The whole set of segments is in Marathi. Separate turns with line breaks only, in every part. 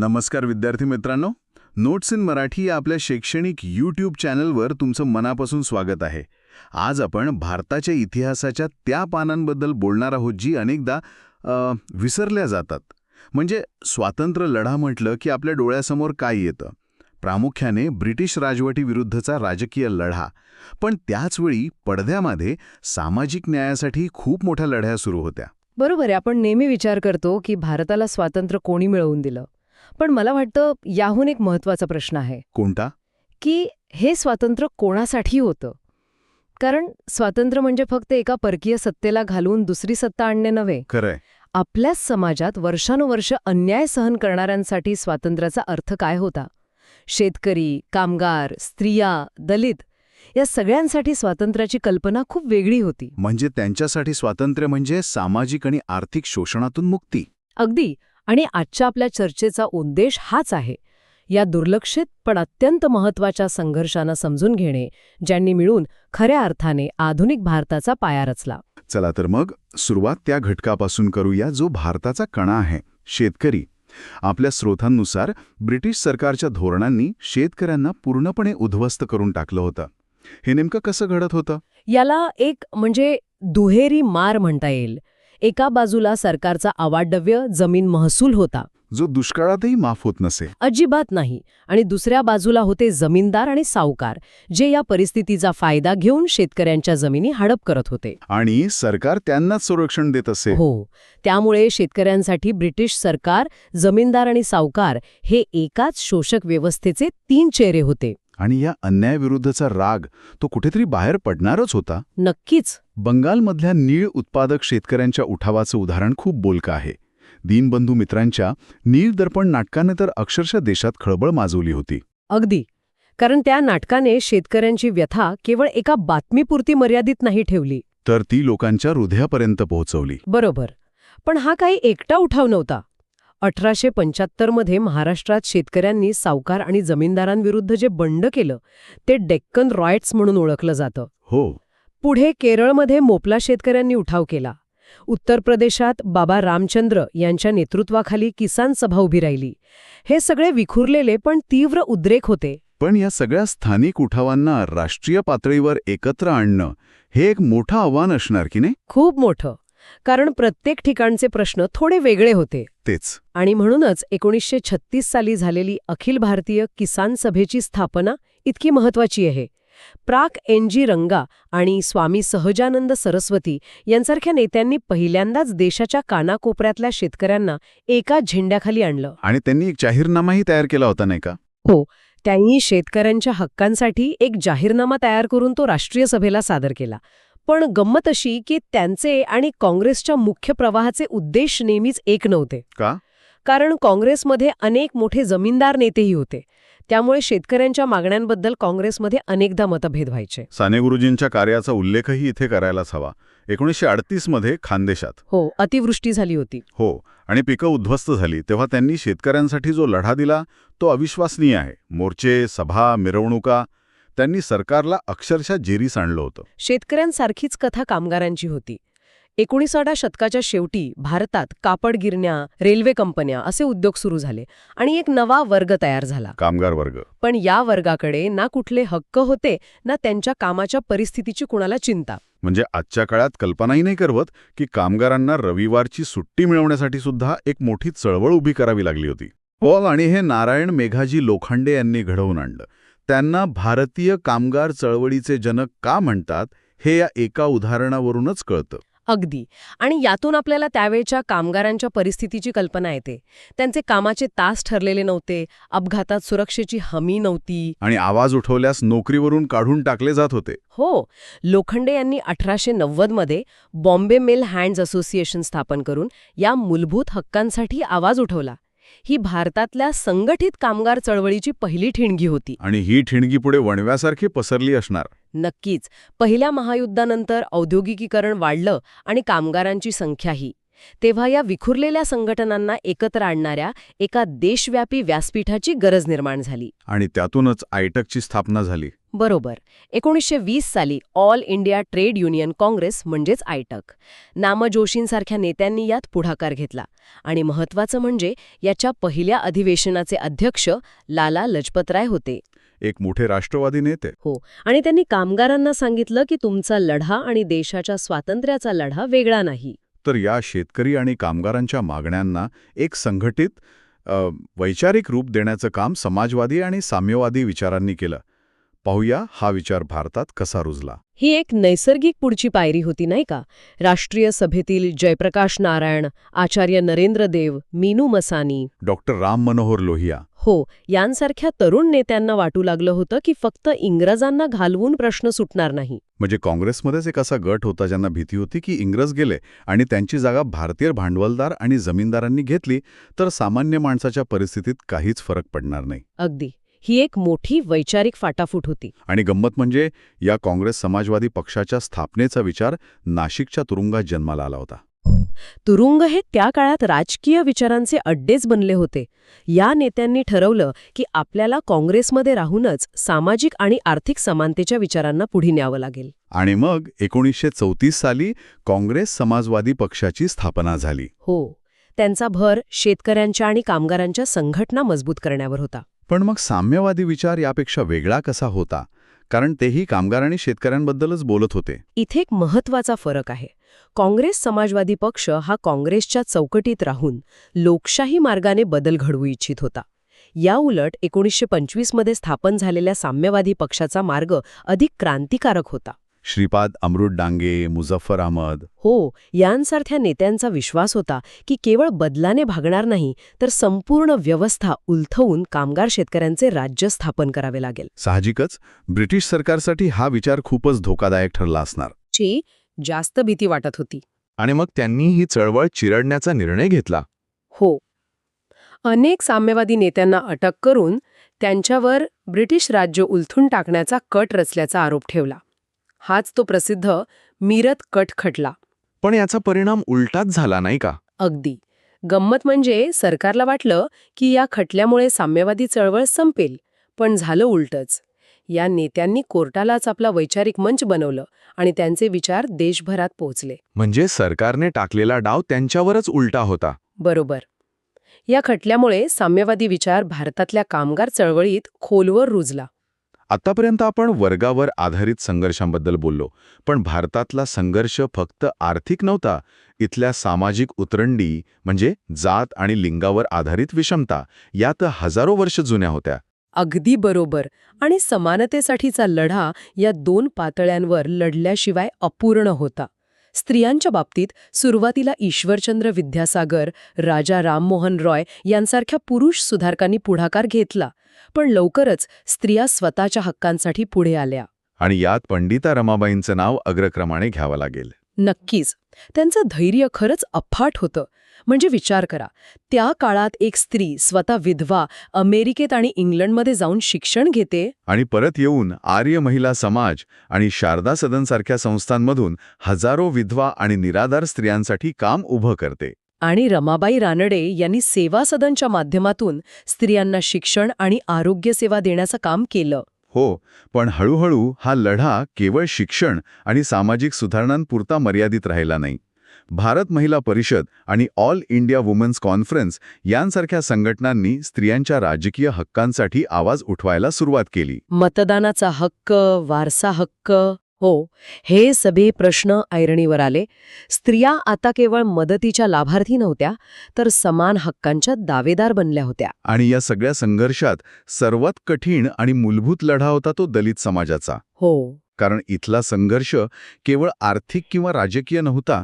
नमस्कार विद्यार्थी मित्रांनो. नोट्स इन मराठी या आपल्या शैक्षणिक यूट्यूब चॅनलवर तुमचं मनापासून स्वागत आहे. आज आपण भारताच्या इतिहासाच्या त्या पानांबद्दल बोलणार आहोत जी अनेकदा विसरल्या जातात. म्हणजे स्वातंत्र्य लढा म्हटलं की आपल्या डोळ्यासमोर काय येतं. प्रामुख्याने ब्रिटिश राजवटीविरुद्धचा राजकीय लढा. पण त्याचवेळी पडद्यामध्ये सामाजिक न्यायासाठी खूप मोठ्या लढ्या सुरू होत्या.
बरोबर आहे. आपण नेहमी विचार करतो की भारताला स्वातंत्र्य कोणी मिळवून दिलं? पण मला वाटतं याहून एक महत्त्वाचा प्रश्न आहे.
कोणता?
की हे स्वातंत्र्य कोणासाठी होतं? कारण स्वातंत्र्य म्हणजे फक्त एका परकीय सत्तेला घालून दुसरी सत्ता आणणे नव्हे.
खरंय.
आपल्याच समाजात वर्षानुवर्ष अन्याय सहन करणाऱ्यांसाठी स्वातंत्र्याचा अर्थ काय होता? शेतकरी कामगार स्त्रिया दलित या सगळ्यांसाठी स्वातंत्र्याची कल्पना खूप वेगळी होती.
म्हणजे त्यांच्यासाठी स्वातंत्र्य म्हणजे सामाजिक आणि आर्थिक शोषणातून मुक्ती.
अगदी. आणि आजच्या आपल्या चर्चेचा उद्देश हाच आहे. या दुर्लक्षित पण अत्यंत महत्त्वाच्या संघर्षांना समजून घेणे ज्यांनी मिळून खऱ्या अर्थाने आधुनिक भारताचा पाया रचला.
चला तर मग सुरुवात त्या घटकापासून करूया जो भारताचा कणा आहे शेतकरी. आपल्या स्रोतांनुसार ब्रिटिश सरकारच्या धोरणांनी शेतकऱ्यांना पूर्णपणे उद्ध्वस्त करून टाकलं होतं. हे नेमकं कसं घडत होतं?
याला एक म्हणजे दुहेरी मार म्हणता येईल. एका बाजूला सरकारचा अवाढव्य जमीन महसूल होता.
जो दुष्काळातही माफ होत नसे.
अजिबात नाही. आणि दुसऱ्या बाजूला होते जमीनदार आणि सावकार जे या परिस्थितीचा फायदा घेऊन शेतकऱ्यांच्या जमिनी हडप करत होते.
आणि सरकार त्यांनाच संरक्षण देत असे.
हो. त्यामुळे शेतकऱ्यांसाठी ब्रिटिश सरकार जमीनदार आणि सावकार हे एकाच शोषक व्यवस्थेचे तीन चेहरे होते.
आणि या अन्यायाविरुद्धचा राग तो कुठेतरी बाहेर पडणारच होता.
नक्कीच.
बंगालमधल्या नीळ उत्पादक शेतकऱ्यांच्या उठावाचं उदाहरण खूप बोलकं आहे. दीनबंधू मित्रांच्या नीळ दर्पण नाटकाने तर अक्षरशः देशात खळबळ माजवली होती.
अगदी. कारण त्या नाटकाने शेतकऱ्यांची व्यथा केवळ एका बातमीपुरती मर्यादित नाही ठेवली.
तर ती लोकांच्या हृदयापर्यंत पोहोचवली.
बरोबर. पण हा काही एकटा उठाव नव्हता. अठराशे पंच्याहत्तरमध्ये महाराष्ट्रात शेतकऱ्यांनी सावकार आणि जमीनदारांविरुद्ध जे बंड केलं ते डेक्कन रॉयट्स म्हणून ओळखलं जातं.
हो.
पुढे केरळमध्ये मोपला शेतकऱ्यांनी उठाव केला. उत्तर प्रदेशात बाबा रामचंद्र यांच्या नेतृत्वाखाली किसान सभा उभी राहिली. हे सगळे विखुरलेले पण तीव्र उद्रेक होते.
पण या सगळ्या स्थानिक उठावांना राष्ट्रीय पातळीवर एकत्र आणणं हे एक मोठं आव्हान असणार की नाही?
खूप मोठं. कारण प्रत्येक ठिकाणचे प्रश्न थोडे वेगळे होते.
तेच.
आणि म्हणूनच एकोणीसशे छत्तीस साली झालेली अखिल भारतीय किसान सभेची स्थापना इतकी महत्वाची आहे. प्राक एन जी रंगा आणि स्वामी सहजानंद सरस्वती यांसारख्या नेत्यांनी पहिल्यांदाच देशाच्या कानाकोपऱ्यातल्या शेतकऱ्यांना एका झेंड्याखाली आणलं.
आणि त्यांनी एक जाहीरनामाही तयार केला होता नाही का?
त्यांनी शेतकऱ्यांच्या हक्कांसाठी एक जाहीरनामा तयार करून तो राष्ट्रीय सभेला सादर केला. पण गंमत अशी की त्यांचे आणि काँग्रेसच्या मुख्य प्रवाहाचे उद्देश नेहमीच एक नव्हते.
का?
कारण काँग्रेसमध्ये अनेक मोठे जमीनदार नेतेही होते. त्यामुळे शेतकऱ्यांच्या मागण्यांबद्दल काँग्रेसमध्ये अनेकदा मतभेद व्हायचे.
साने गुरुजींच्या कार्याचा उल्लेखही इथे करायलाच हवा. एकोणीसशे अडतीसमध्ये खानदेशात.
हो अतिवृष्टी झाली होती.
हो आणि पिकं उद्ध्वस्त झाली. तेव्हा त्यांनी शेतकऱ्यांसाठी जो लढा दिला तो अविश्वसनीय आहे. मोर्चे सभा मिरवणुका त्यांनी सरकारला अक्षरशः जेरीस आणलं होतं.
शेतकऱ्यांसारखीच कथा कामगारांची होती. एकोणीसाव्या शतकाच्या शेवटी भारतात कापड गिरण्या रेल्वे कंपन्या असे उद्योग सुरू झाले आणि एक नवा वर्ग तयार झाला.
कामगार वर्ग.
पण या वर्गाकडे ना कुठले हक्क होते ना त्यांच्या कामाच्या परिस्थितीची कुणाला चिंता.
म्हणजे आजच्या काळात कल्पनाही नाही करवत की कामगारांना रविवारची सुट्टी मिळवण्यासाठी सुद्धा एक मोठी चळवळ उभी करावी लागली होती. हो आणि हे नारायण मेघाजी लोखंडे यांनी घडवून आणलं. त्यांना भारतीय कामगार चळवळीचे जनक का म्हणतात हे या एका उदाहरणावरूनच कळतं.
अगदी. आणि यातून आपल्याला त्यावेळच्या कामगारांच्या परिस्थितीची कल्पना येते. त्यांचे कामाचे तास ठरलेले नव्हते अपघातात सुरक्षेची हमी नव्हती.
आणि आवाज उठवल्यास नोकरीवरून काढून टाकले जात होते.
हो. लोखंडे यांनी अठराशे नव्वदमध्ये बॉम्बे मिल हँड्स असोसिएशन स्थापन करून या मूलभूत हक्कांसाठी आवाज उठवला. ही भारतातल्या संघटित कामगार चळवळीची पहिली ठिणगी होती.
आणि ही ठिणगी पुढे वणव्यासारखी पसरली असणार.
नक्कीच. पहिल्या महायुद्धानंतर औद्योगिकीकरण वाढलं आणि कामगारांची संख्याही. तेव्हा या विखुरलेल्या संघटनांना एकत्र आणणाऱ्या एका देशव्यापी व्यासपीठाची गरज निर्माण झाली.
आणि त्यातूनच आयटकची स्थापना झाली.
बरोबर. एकोणीसशे वीस साली all India trade union congress म्हणजेच आयटक. नाम जोशींसारख्या नेत्यांनी यात पुढाकार घेतला. आणि महत्वाचं म्हणजे याच्या पहिल्या अधिवेशनाचे अध्यक्ष लाला लजपतराय होते.
एक मोठे राष्ट्रवादी नेते.
हो. आणि त्यांनी कामगारांना सांगितलं की तुमचा लढा आणि देशाच्या स्वातंत्र्याचा लढा वेगळा नाही.
तर या शेतकरी आणि कामगारांच्या मागण्यांना एक संघटित वैचारिक रूप देण्याचं काम समाजवादी आणि साम्यवादी विचारांनी केलं. पाहूया हा विचार भारतात कसा रुजला.
ही एक नैसर्गिक पुढची पायरी होती नाही का? राष्ट्रीय सभेतील जयप्रकाश नारायण आचार्य नरेंद्र देव मीनू मसानी.
डॉक्टर राम मनोहर लोहिया.
हो यांसारख्या तरुण नेत्यांना वाटू लागलं होतं की फक्त इंग्रजांना घालवून प्रश्न सुटणार नाही.
म्हणजे काँग्रेसमध्येच एक असा गट होता ज्यांना भीती होती की इंग्रज गेले आणि त्यांची जागा भारतीय भांडवलदार आणि जमीनदारांनी घेतली तर सामान्य माणसाच्या परिस्थितीत काहीच फरक पडणार नाही.
अगदी. ही एक मोठी वैचारिक फाटाफूट होती.
आणि गंमत म्हणजे या काँग्रेस समाजवादी पक्षाच्या स्थापनेचा विचार नाशिकच्या तुरुंगात जन्माला आला होता.
तुरुंग हे त्या काळात राजकीय विचारांचे अड्डेच बनले होते. या नेत्यांनी ठरवलं की आपल्याला काँग्रेसमध्ये राहूनच सामाजिक आणि आर्थिक समानतेच्या विचारांना पुढे न्यावं लागेल.
आणि मग एकोणीसशे चौतीस साली काँग्रेस समाजवादी पक्षाची स्थापना झाली.
हो त्यांचा भर शेतकऱ्यांच्या आणि कामगारांच्या संघटना मजबूत करण्यावर होता.
पण मग साम्यवादी विचार यापेक्षा वेगळा कसा होता? कारण तेही कामगार आणि शेतकऱ्यांबद्दलच बोलत होते.
इथे एक महत्त्वाचा फरक आहे. काँग्रेस समाजवादी पक्ष हा काँग्रेसच्या चौकटीत राहून लोकशाही मार्गाने बदल घडवू इच्छित होता. या उलट एकोणीसशे पंचवीसमध्ये स्थापन झालेल्या साम्यवादी पक्षाचा मार्ग अधिक क्रांतिकारक होता.
श्रीपाद अमृत डांगे मुझफ्फर अहमद.
हो यांसारख्या नेत्यांचा विश्वास होता की केवळ बदलाने भागणार नाही तर संपूर्ण व्यवस्था उलथवून कामगार शेतकऱ्यांचे राज्य स्थापन करावे लागेल.
साहजिकच ब्रिटिश सरकारसाठी हा विचार खूपच धोकादायक ठरला असणार.
ची जास्त भीती वाटत होती.
आणि मग त्यांनी ही चळवळ चिरडण्याचा निर्णय घेतला.
हो. अनेक साम्यवादी नेत्यांना अटक करून त्यांच्यावर ब्रिटिश राज्य उलथून टाकण्याचा कट रचल्याचा आरोप ठेवला. हाच तो प्रसिद्ध मीरत कट खटला
पण याचा परिणाम उलटाच झाला नाही का?
अगदी. गंमत म्हणजे सरकारला वाटलं की या खटल्यामुळे साम्यवादी चळवळ संपेल पण झालं उलटच. या नेत्यांनी कोर्टालाच आपला वैचारिक मंच बनवलं आणि त्यांचे विचार देशभरात पोहोचले.
म्हणजे सरकारने टाकलेला डाव त्यांच्यावरच उलटा होता.
बरोबर. या खटल्यामुळे साम्यवादी विचार भारतातल्या कामगार चळवळीत खोलवर रुजला.
आतापर्यंत आपण वर्गावर आधारित संघर्षांबद्दल बोललो पण भारतातला संघर्ष फक्त आर्थिक नव्हता इथल्या सामाजिक उतरंडी म्हणजे जात आणि लिंगावर आधारित विषमता या तर हजारो वर्ष जुन्या होत्या.
अगदी बरोबर. आणि समानतेसाठीचा लढा या दोन पातळ्यांवर लढल्याशिवाय अपूर्ण होता. स्त्रियांच्या बाबतीत सुरुवातीला ईश्वरचंद्र विद्यासागर राजा राममोहन रॉय यांसारख्या पुरुष सुधारकांनी पुढाकार घेतला पण लवकरच स्त्रिया स्वतःच्या हक्कांसाठी पुढे आल्या.
आणि यात पंडिता रमाबाईंचं नाव अग्रक्रमाने घ्यावं लागेल.
नक्कीच. त्यांचं धैर्य खरंच अफाट होतं. म्हणजे विचार करा त्या काळात एक स्त्री स्वतः विधवा अमेरिकेत आणि इंग्लंडमध्ये जाऊन शिक्षण घेते?
आणि परत येऊन आर्य महिला समाज आणि शारदा सदनसारख्या संस्थांमधून हजारो विधवा आणि निराधार स्त्रियांसाठी काम उभं करते.
आणि रमाबाई रानडे यांनी सेवा सदनच्या माध्यमातून स्त्रियांना शिक्षण आणि आरोग्य सेवा देण्याचं काम केलं.
हो पण हळूहळू हा लढा केवळ शिक्षण आणि सामाजिक सुधारणांपुरता मर्यादित राहिला नाही. भारत महिला परिषद आणि ऑल इंडिया वुमन्स कॉन्फरन्स यांसारख्या संघटनांनी स्त्रियांच्या राजकीय हक्कांसाठी आवाज उठवायला सुरुवात केली.
मतदानाचा हक्क वारसा हक्क हो हे सगळे प्रश्न ऐरणीवर आले. स्त्रिया आता केवळ मदतीच्या लाभार्थी नव्हत्या तर समान हक्कांच्या दावेदार बनल्या होत्या.
आणि या सगळ्या संघर्षात सर्वात कठीण आणि मूलभूत लढा होता तो दलित समाजाचा.
हो.
कारण इथला संघर्ष केवळ आर्थिक किंवा राजकीय नव्हता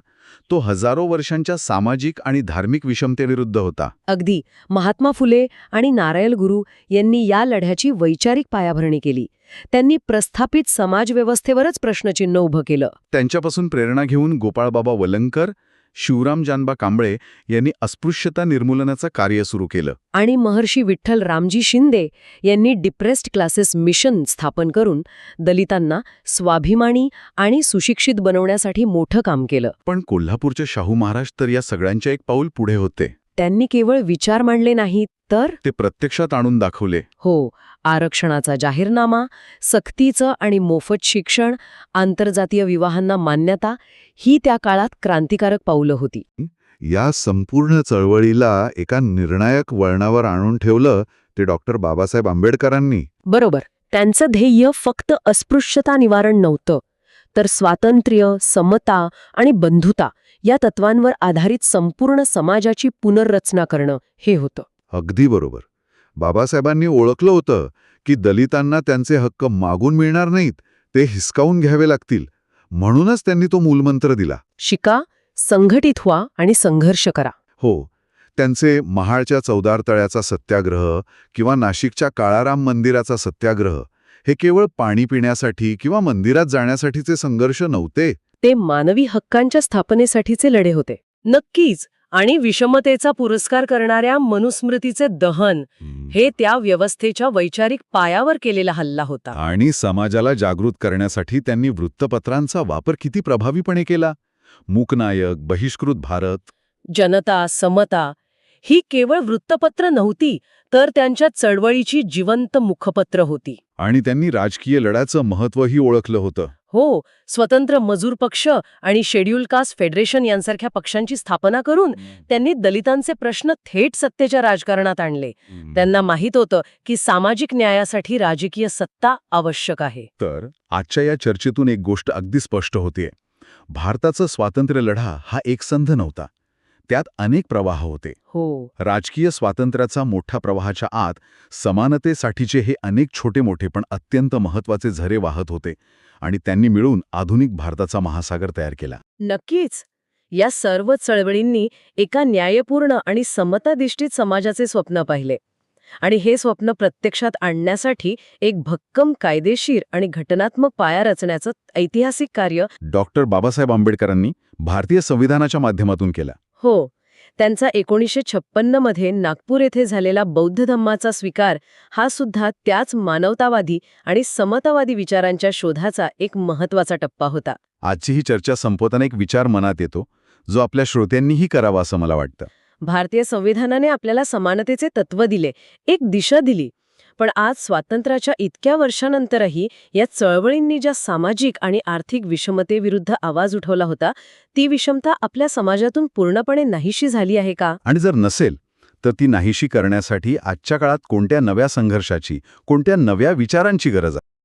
तो हजारो वर्षांच्या सामाजिक आणि धार्मिक विषमतेविरुद्ध होता.
अगदी महात्मा फुले आणि नारायण गुरु यांनी या लढ्याची वैचारिक पायाभरणी केली. त्यांनी प्रस्थापित समाजव्यवस्थेवरच प्रश्नचिन्ह उभं केलं.
त्यांच्यापासून प्रेरणा घेऊन गोपाळबाबा वलंकर शिवराम जानबा कांबळे यांनी अस्पृश्यता निर्मूलनाचं कार्य सुरू केलं.
आणि महर्षी विठ्ठल रामजी शिंदे यांनी डिप्रेस्ड क्लासेस मिशन स्थापन करून दलितांना स्वाभिमानी आणि सुशिक्षित बनवण्यासाठी मोठं काम केलं.
पण कोल्हापूरचे शाहू महाराज तर या सगळ्यांच्या एक पाऊल पुढे होते.
त्यांनी केवळ विचार मांडले नाहीत तर?
ते प्रत्यक्षात आणून दाखवले.
हो आरक्षणाचा जाहीरनामा सक्तीचं आणि मोफत शिक्षण आंतरजातीय विवाहांना मान्यता ही त्या काळात क्रांतिकारक पावलं होती.
या संपूर्ण चळवळीला एका निर्णायक वळणावर आणून ठेवलं ते डॉक्टर बाबासाहेब आंबेडकरांनी.
बरोबर. त्यांचं ध्येय फक्त अस्पृश्यता निवारण नव्हतं तर स्वातंत्र्य समता आणि बंधुता या तत्वांवर आधारित संपूर्ण समाजाची पुनर्रचना करणं हे होतं.
अगदी बरोबर. बाबासाहेबांनी ओळखलं होतं की दलितांना त्यांचे हक्क मागून मिळणार नाहीत ते हिसकावून घ्यावे लागतील. म्हणूनच त्यांनी तो मूलमंत्र दिला.
शिका संघटित व्हा आणि संघर्ष करा.
हो त्यांचे महाळच्या चौदार तळ्याचा सत्याग्रह किंवा नाशिकच्या काळाराम मंदिराचा सत्याग्रह हे केवळ पाणी पिण्यासाठी किंवा मंदिरात जाण्यासाठीचे संघर्ष नव्हते.
ते मानवी हक्कांच्या स्थापनेसाठीचे लढे होते. नक्कीच आणि विषमतेचा पुरस्कार करणाऱ्या मनुस्मृतीचे दहन हे त्या व्यवस्थेच्या वैचारिक पायावर केलेला हल्ला होता.
आणि समाजाला जागृत करण्यासाठी त्यांनी वृत्तपत्रांचा वापर किती प्रभावीपणे केला? मूकनायक बहिष्कृत भारत.
जनता समता ही केवळ वृत्तपत्र नव्हती तर त्यांच्या चळवळीची जिवंत मुखपत्र होती.
आणि त्यांनी राजकीय लढ्याचं महत्त्वही ओळखलं होतं.
हो स्वतंत्र मजूर पक्ष आणि शेड्यूल कास्ट फेडरेशन यांसारख्या पक्षांची स्थापना करून त्यांनी दलितांचे प्रश्न थेट सत्तेच्या राजकारणात आणले. त्यांना माहीत होतं की सामाजिक न्यायासाठी राजकीय सत्ता आवश्यक आहे.
तर आजच्या या चर्चेतून एक गोष्ट अगदी स्पष्ट होतीये. भारताचा स्वातंत्र्य लढा हा एकसंध नव्हता. त्यात अनेक प्रवाह होते.
हो.
राजकीय स्वातंत्र्याचा मोठ्या प्रवाहाच्या आत समानतेसाठीचे हे अनेक छोटे मोठे पण अत्यंत महत्त्वाचे झरे वाहत होते आणि त्यांनी मिळून आधुनिक भारताचा महासागर तयार केला.
नक्कीच. या सर्व चळवळींनी एका न्यायपूर्ण आणि समताधिष्ठित समाजाचे स्वप्न पाहिले आणि हे स्वप्न प्रत्यक्षात आणण्यासाठी एक भक्कम कायदेशीर आणि घटनात्मक पाया रचण्याचं ऐतिहासिक कार्य
डॉक्टर बाबासाहेब आंबेडकरांनी भारतीय संविधानाच्या माध्यमातून केला.
हो. त्यांचा एकोणीसशे छप्पन्नमध्ये नागपूर येथे झालेला बौद्ध धम्माचा स्वीकार हा सुद्धा त्याच मानवतावादी आणि समतावादी विचारांच्या शोधाचा एक महत्त्वाचा टप्पा होता.
आजची ही चर्चा संपवताना एक विचार मनात येतो जो आपल्या श्रोत्यांनीही करावा असं मला वाटतं.
भारतीय संविधानाने आपल्याला समानतेचे तत्व दिले एक दिशा दिली. पण आज स्वातंत्र्याच्या इतक्या वर्षानंतरही या चळवळींनी ज्या सामाजिक आणि आर्थिक विषमतेविरुद्ध आवाज उठवला होता ती विषमता आपल्या समाजातून पूर्णपणे नाहीशी झाली आहे का?
आणि जर नसेल तर ती नाहीशी करण्यासाठी आजच्या काळात कोणत्या नव्या संघर्षाची कोणत्या नव्या विचारांची गरज आहे?